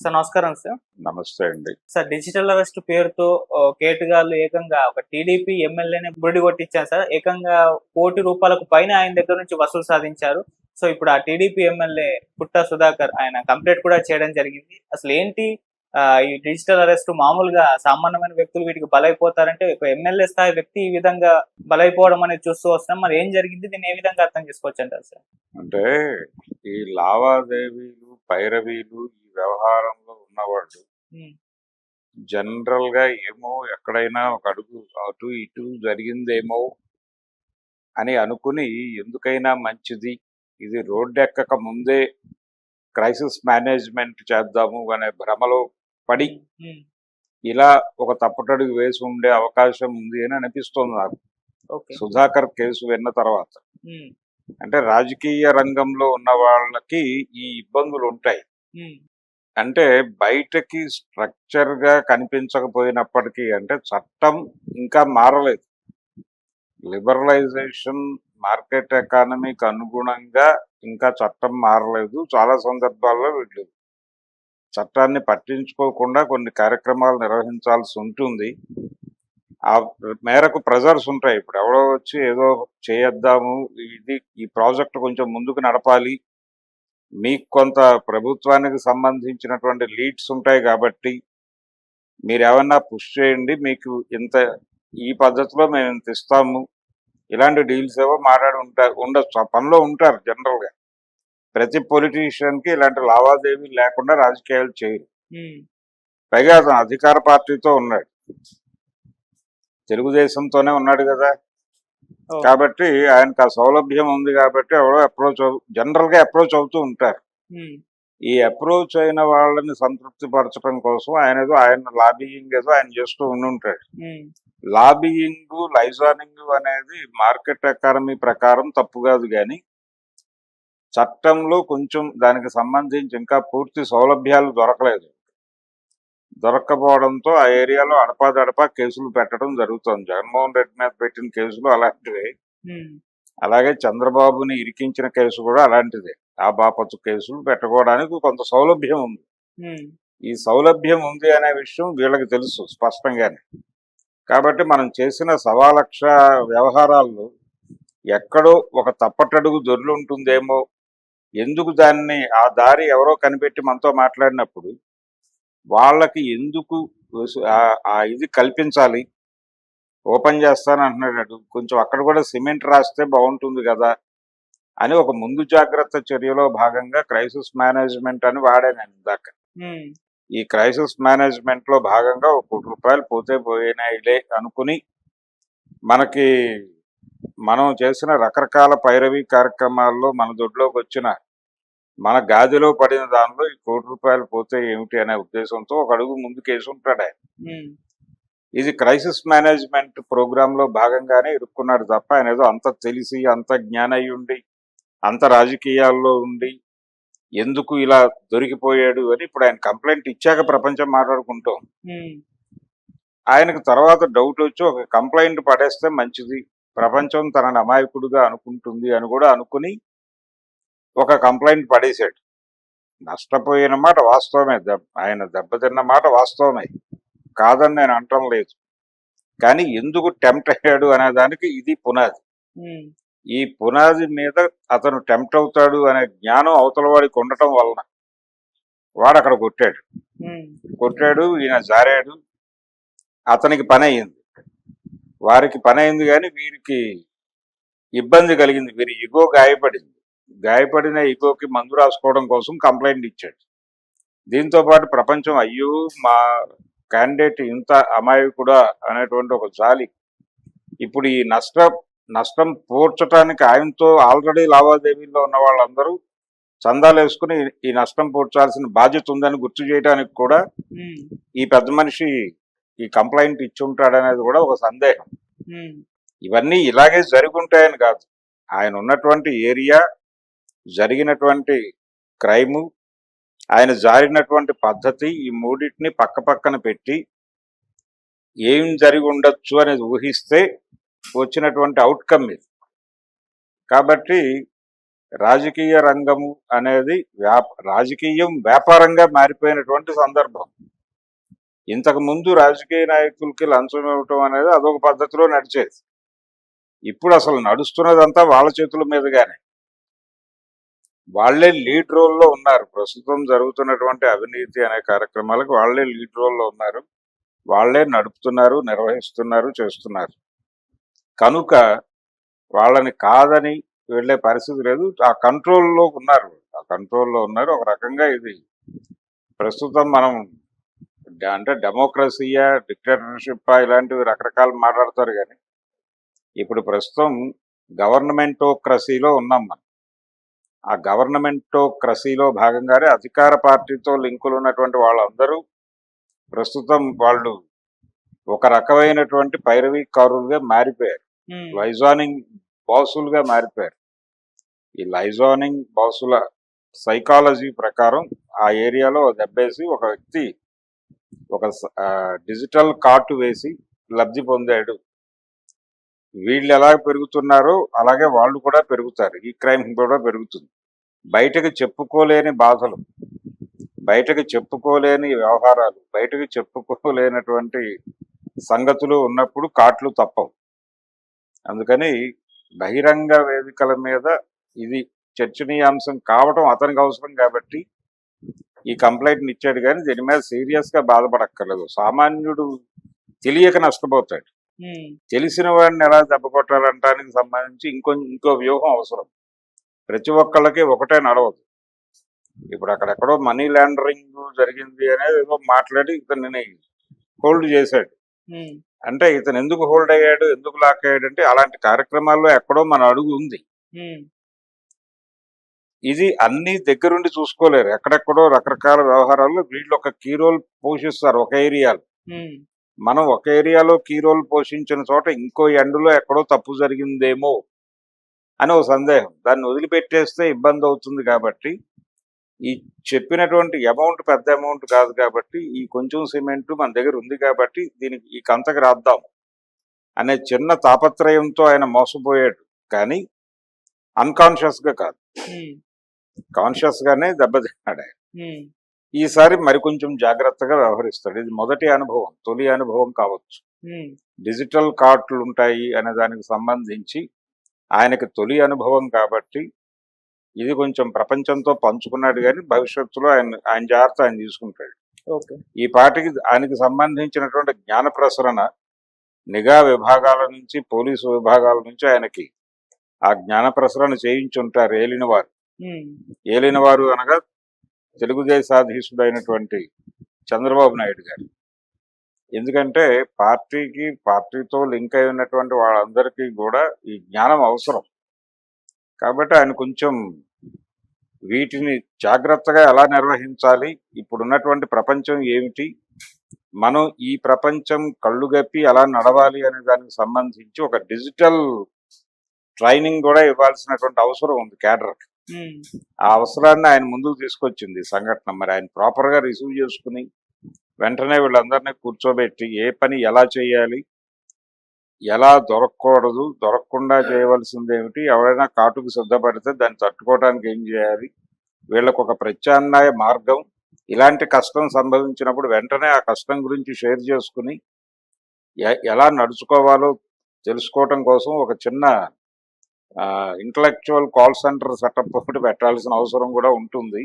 Sir నమస్కారం sir. నమస్తే అండి. సార్ డిజిటల్ అరెస్ట్ పేరుతో కేటుగాళ్ళు ఏకంగా ఒక టీడీపీ ఎమ్మెల్యేని బుడి కొట్టించారు సార్. ఏకంగా కోటి రూపాయలకు పైన ఆయన దగ్గర నుంచి వసూలు సాధించారు. సో ఇప్పుడు ఆ టీడీపీ ఎమ్మెల్యే పుట్ట సుధాకర్ ఆయన కంప్లైంట్ కూడా చేయడం జరిగింది. అసలు ఏంటి ఈ డిజిటల్ అరెస్ట్ మామూలుగా సామాన్యమైన వ్యక్తులు వీటికి బలైపోతారంటే ఒక ఎమ్మెల్యే స్థాయి వ్యక్తి ఈ విధంగా బలైపోవడం అనేది చూస్తూ వస్తున్నాం. మరి ఏం జరిగింది? దీన్ని ఏ విధంగా అర్థం చేసుకోవచ్చు అంటారు సార్? అంటే ఈ లావాదేవీలు పైరవీలు ఈ వ్యవహారంలో ఉన్నవాళ్ళు ఉమ్, జనరల్గా ఏమో ఎక్కడైనా ఒక అడుగు అటు ఇటు జరిగిందేమో అని అనుకుని ఎందుకైనా మంచిది ఇది రోడ్డు ఎక్కక ముందే క్రైసిస్ మేనేజ్మెంట్ చేద్దాము అనే భ్రమలో పడి ఇలా ఒక తప్పటడుగు వేసి ఉండే అవకాశం ఉంది అని అనిపిస్తోంది నాకు. సుధాకర్ కేసు విన్న తర్వాత. అంటే రాజకీయ రంగంలో ఉన్న వాళ్ళకి ఈ ఇబ్బందులు ఉంటాయి. అంటే బయటకి స్ట్రక్చర్గా కనిపించకపోయినప్పటికీ అంటే చట్టం ఇంకా మారలేదు. లిబరలైజేషన్ మార్కెట్ ఎకానమీకి అనుగుణంగా ఇంకా చట్టం మారలేదు. చాలా సందర్భాల్లో వీళ్ళు చట్టాన్ని పట్టించుకోకుండా కొన్ని కార్యక్రమాలు నిర్వహించాల్సి ఉంటుంది. ఆ మేరకు ప్రెజర్స్ ఉంటాయి. ఇప్పుడు ఎవడో వచ్చి ఏదో చేయొద్దాము ఇది ఈ ప్రాజెక్ట్ కొంచెం ముందుకు నడపాలి మీకు కొంత ప్రభుత్వానికి సంబంధించినటువంటి లీడ్స్ ఉంటాయి కాబట్టి మీరు ఏమన్నా పుష్ చేయండి మీకు ఇంత ఈ పద్ధతిలో మేము ఇంత ఇస్తాము. ఇలాంటి డీల్స్ ఏవో మాట్లాడి ఉంటారు ఉండొచ్చు. ఆ పనిలో ఉంటారు జనరల్గా ప్రతి పొలిటీషియన్కి ఇలాంటి లావాదేవీలు లేకుండా రాజకీయాలు చేయరు. పైగా అతను అధికార పార్టీతో ఉన్నాడు. తెలుగుదేశంతోనే ఉన్నాడు కదా. కాబట్టి ఆయనకు ఆ సౌలభ్యం ఉంది కాబట్టి ఎవరో అప్రోచ్ జనరల్గా అప్రోచ్ అవుతూ ఉంటారు. ఈ అప్రోచ్ అయిన వాళ్ళని సంతృప్తి పరచడం కోసం ఆయన ఏదో ఆయన లాబియింగ్ ఏదో ఆయన చేస్తూ ఉండి ఉంటాడు. లాబియింగ్ లైజానింగ్ అనేది మార్కెట్ ఎకానమీ ప్రకారం తప్పు కాదు కానీ చట్టంలో కొంచెం దానికి సంబంధించి ఇంకా పూర్తి సౌలభ్యాలు దొరకలేదు. దొరక్కపోవడంతో ఆ ఏరియాలో అడపాదడపా కేసులు పెట్టడం జరుగుతుంది. జగన్మోహన్ రెడ్డి మీద పెట్టిన కేసులు అలాంటివే. అలాగే చంద్రబాబుని ఇరికించిన కేసు కూడా అలాంటిదే. ఆ బాపతు కేసులు పెట్టుకోవడానికి కొంత సౌలభ్యం ఉంది. ఈ సౌలభ్యం ఉంది అనే విషయం వీళ్ళకి తెలుసు స్పష్టంగానే. కాబట్టి మనం చేసిన సవా లక్ష వ్యవహారాల్లో ఎక్కడో ఒక తప్పటడుగు దొర్లు ఉంటుందేమో ఎందుకు దాన్ని ఆ దారి ఎవరో కనిపెట్టి మనతో మాట్లాడినప్పుడు వాళ్ళకి ఎందుకు ఆ- ఇది కల్పించాలి? ఓపెన్ చేస్తాను అంటున్నాడు కొంచెం అక్కడ కూడా సిమెంట్ రాస్తే బాగుంటుంది కదా అని ఒక ముందు జాగ్రత్త చర్యలో భాగంగా క్రైసిస్ మేనేజ్మెంట్ అని వాడాను నేను ఇందాక. ఉమ్, ఈ క్రైసిస్ మేనేజ్మెంట్లో భాగంగా ఒక కోటి రూపాయలు పోతే పోయినాయిలే అనుకుని మనకి మనం చేసిన రకరకాల పైరవి కార్యక్రమాల్లో మన దొడ్లోకి వచ్చిన మన గాదిలో పడిన దానిలో ఈ కోటి రూపాయలు పోతే ఏమిటి అనే ఉద్దేశంతో ఒక అడుగు ముందుకేసి ఉంటాడు ఆయన. ఇది క్రైసిస్ మేనేజ్మెంట్ ప్రోగ్రామ్లో భాగంగానే ఇరుక్కున్నాడు తప్ప ఆయన ఏదో అంత తెలిసి అంత జ్ఞానై ఉండి అంత రాజకీయాల్లో ఉండి ఎందుకు ఇలా దొరికిపోయాడు అని ఇప్పుడు ఆయన కంప్లైంట్ ఇచ్చాక ప్రపంచం మాట్లాడుకుంటాం ఆయనకు తర్వాత డౌట్ వచ్చి ఒక కంప్లైంట్ పడేస్తే మంచిది ప్రపంచం తనని అమాయకుడుగా అనుకుంటుంది అని కూడా అనుకుని ఒక కంప్లైంట్ పడేశాడు. నష్టపోయిన మాట వాస్తవమే. ఆయన దెబ్బతిన్న మాట వాస్తవమే. కాదని నేను అంటం లేదు. కానీ ఎందుకు టెంప్ట్ అయ్యాడు అనే దానికి ఇది పునాది. ఈ పునాది మీద అతను టెంప్ట్ అవుతాడు అనే జ్ఞానం అవతల వాడికి ఉండటం వలన వాడు అక్కడ కొట్టాడు. కొట్టాడు ఈయన జారాడు. అతనికి పని అయింది. వారికి పని అయింది కానీ వీరికి ఇబ్బంది కలిగింది. వీరి ఇగో గాయపడింది. గాయపడిన ఇగోకి మందు రాసుకోవడం కోసం కంప్లైంట్ ఇచ్చాడు. దీంతో పాటు ప్రపంచం అయ్యో మా క్యాండిడేట్ ఇంత అమాయకుడా అనేటువంటి ఒక జాలి. ఇప్పుడు ఈ నష్టం నష్టం పూడ్చడానికి ఆయనతో ఆల్రెడీ లావాదేవీల్లో ఉన్న వాళ్ళందరూ చందాలు వేసుకుని ఈ నష్టం పూడ్చాల్సిన బాధ్యత ఉందని గుర్తు చేయడానికి కూడా ఈ పెద్ద మనిషి ఈ కంప్లైంట్ ఇచ్చి ఉంటాడనేది కూడా ఒక సందేహం. ఇవన్నీ ఇలాగే జరుగుంటాయని కాదు. ఆయన ఉన్నటువంటి ఏరియా జరిగినటువంటి క్రైము ఆయన జారినటువంటి పద్ధతి ఈ మూడింటిని పక్క పక్కన పెట్టి ఏం జరిగి ఉండొచ్చు అనేది ఊహిస్తే వచ్చినటువంటి అవుట్కమ్ ఇది. కాబట్టి రాజకీయ రంగము అనేది వ్యాప రాజకీయం వ్యాపారంగా మారిపోయినటువంటి సందర్భం. ఇంతకు ముందు రాజకీయ నాయకులకి లంచం ఇవ్వటం అనేది అదొక పద్ధతిలో నడిచేది. ఇప్పుడు అసలు నడుస్తున్నదంతా వాళ్ళ చేతుల మీదుగానే. వాళ్ళే లీడ్ రోల్లో ఉన్నారు. ప్రస్తుతం జరుగుతున్నటువంటి అవినీతి అనే కార్యక్రమాలకు వాళ్ళే లీడ్ రోల్లో ఉన్నారు. వాళ్ళే నడుపుతున్నారు నిర్వహిస్తున్నారు చేస్తున్నారు. కనుక వాళ్ళని కాదని వెళ్ళే పరిస్థితి లేదు. ఆ కంట్రోల్లో ఉన్నారు. ఆ కంట్రోల్లో ఉన్నారు. ఒక రకంగా ఇది ప్రస్తుతం మనం అంటే డెమోక్రసీయా డిక్టేటర్షిప్ ఇలాంటివి రకరకాలు మాట్లాడతారు కానీ ఇప్పుడు ప్రస్తుతం గవర్నమెంటోక్రసీలో ఉన్నాం మనం. ఆ గవర్నమెంటోక్రసీలో భాగంగానే అధికార పార్టీతో లింకులు ఉన్నటువంటి వాళ్ళందరూ ప్రస్తుతం వాళ్ళు ఒక రకమైనటువంటి పైరవీకారులుగా మారిపోయారు. లైజానింగ్ బాసులుగా మారిపోయారు. ఈ లైజానింగ్ బాసుల సైకాలజీ ప్రకారం ఆ ఏరియాలో దెబ్బేసి ఒక వ్యక్తి ఒక డిజిటల్ కార్డు వేసి లబ్ధి పొందాడు. వీళ్ళు ఎలా పెరుగుతున్నారో అలాగే వాళ్ళు కూడా పెరుగుతారు. ఈ క్రైమ్ కూడా పెరుగుతుంది. బయటకు చెప్పుకోలేని బాధలు బయటకు చెప్పుకోలేని వ్యవహారాలు బయటకు చెప్పుకోలేనటువంటి సంగతులు ఉన్నప్పుడు కాట్లు తప్పవు. అందుకని బహిరంగ వేదికల మీద ఇది చర్చనీయాంశం కావటం అతనికి అవసరం కాబట్టి ఈ కంప్లైంట్ ఇచ్చాడు కానీ దీని మీద సీరియస్గా బాధపడక్కర్లేదు. సామాన్యుడు తెలియక నష్టపోతాడు. తెలిసిన వాడిని ఎలా దెబ్బ కొట్టాలంటానికి సంబంధించి ఇంకో ఇంకో వ్యూహం అవసరం. ప్రతి ఒక్కళ్ళకి ఒకటే నడవదు. ఇప్పుడు అక్కడెక్కడో మనీ లాండరింగ్ జరిగింది అనేది ఏదో మాట్లాడి ఇతన్ని హోల్డ్ చేశాడు. అంటే ఇతను ఎందుకు హోల్డ్ అయ్యాడు ఎందుకు లాక్ అయ్యాడు అంటే అలాంటి కార్యక్రమాల్లో ఎక్కడో మన అడుగు ఉంది. ఇది అన్ని దగ్గరుండి చూసుకోలేరు. ఎక్కడెక్కడో రకరకాల వ్యవహారాల్లో వీళ్ళు ఒక కీ రోల్ పోషిస్తారు ఒక ఏరియాలో. మనం ఒక ఏరియాలో కీ రోల్ పోషించిన చోట ఇంకో ఎండులో ఎక్కడో తప్పు జరిగిందేమో అని ఒక సందేహం. దాన్ని వదిలిపెట్టేస్తే ఇబ్బంది అవుతుంది కాబట్టి ఈ చెప్పినటువంటి అమౌంట్ పెద్ద అమౌంట్ కాదు కాబట్టి ఈ కొంచెం సిమెంట్ మన దగ్గర ఉంది కాబట్టి దీనికి ఈ కంతకి రాద్దాం అనే చిన్న తాపత్రయంతో ఆయన మోసపోయాడు. కానీ అన్కాన్షియస్గా కాదు. ఉమ్, కాన్షియస్ గానే దెబ్బతిన్నాడు ఆయన ఈసారి మరికొంచెం జాగ్రత్తగా వ్యవహరిస్తాడు. ఇది మొదటి అనుభవం తొలి అనుభవం కావచ్చు. డిజిటల్ కార్డులు ఉంటాయి అనే దానికి సంబంధించి ఆయనకి తొలి అనుభవం కాబట్టి ఇది కొంచెం ప్రపంచంతో పంచుకున్నాడు కానీ భవిష్యత్తులో ఆయన ఆయన జాగ్రత్త ఆయన తీసుకుంటాడు. ఈ పాటికి ఆయనకి సంబంధించినటువంటి జ్ఞాన ప్రసరణ నిఘా విభాగాల నుంచి పోలీసు విభాగాల నుంచి ఆయనకి ఆ జ్ఞాన ప్రసరణ చేయించుంటారు ఏలిన వారు ఉమ్, ఏలిన వారు అనగా తెలుగుదేశాధీశుడైనటువంటి చంద్రబాబు నాయుడు గారు. ఎందుకంటే పార్టీకి పార్టీతో లింక్ అయి ఉన్నటువంటి వాళ్ళందరికీ కూడా ఈ జ్ఞానం అవసరం. కాబట్టి ఆయన కొంచెం వీటిని జాగ్రత్తగా ఎలా నిర్వహించాలి ఇప్పుడున్నటువంటి ప్రపంచం ఏమిటి మనం ఈ ప్రపంచం కళ్ళుగప్పి ఎలా నడవాలి అనే దానికి సంబంధించి ఒక డిజిటల్ ట్రైనింగ్ కూడా ఇవ్వాల్సినటువంటి అవసరం ఉంది క్యాడర్కి. ఆ అవసరాన్ని ఆయన ముందుకు తీసుకొచ్చింది సంఘటన. మరి ఆయన ప్రాపర్గా రిసీవ్ చేసుకుని వెంటనే వీళ్ళందరినీ కూర్చోబెట్టి ఏ పని ఎలా చేయాలి ఎలా దొరకకూడదు దొరకకుండా చేయవలసింది ఏమిటి ఎవరైనా కాటుకు సిద్ధపడితే దాన్ని తట్టుకోవడానికి ఏం చేయాలి వీళ్ళకు ఒక ప్రత్యామ్నాయ మార్గం ఇలాంటి కష్టం సంభవించినప్పుడు వెంటనే ఆ కష్టం గురించి షేర్ చేసుకుని ఎలా నడుచుకోవాలో తెలుసుకోవటం కోసం ఒక చిన్న ఇంటలెక్చువల్ కాల్ సెంటర్ సెటప్ ఒకటి పెట్టాల్సిన అవసరం కూడా ఉంటుంది.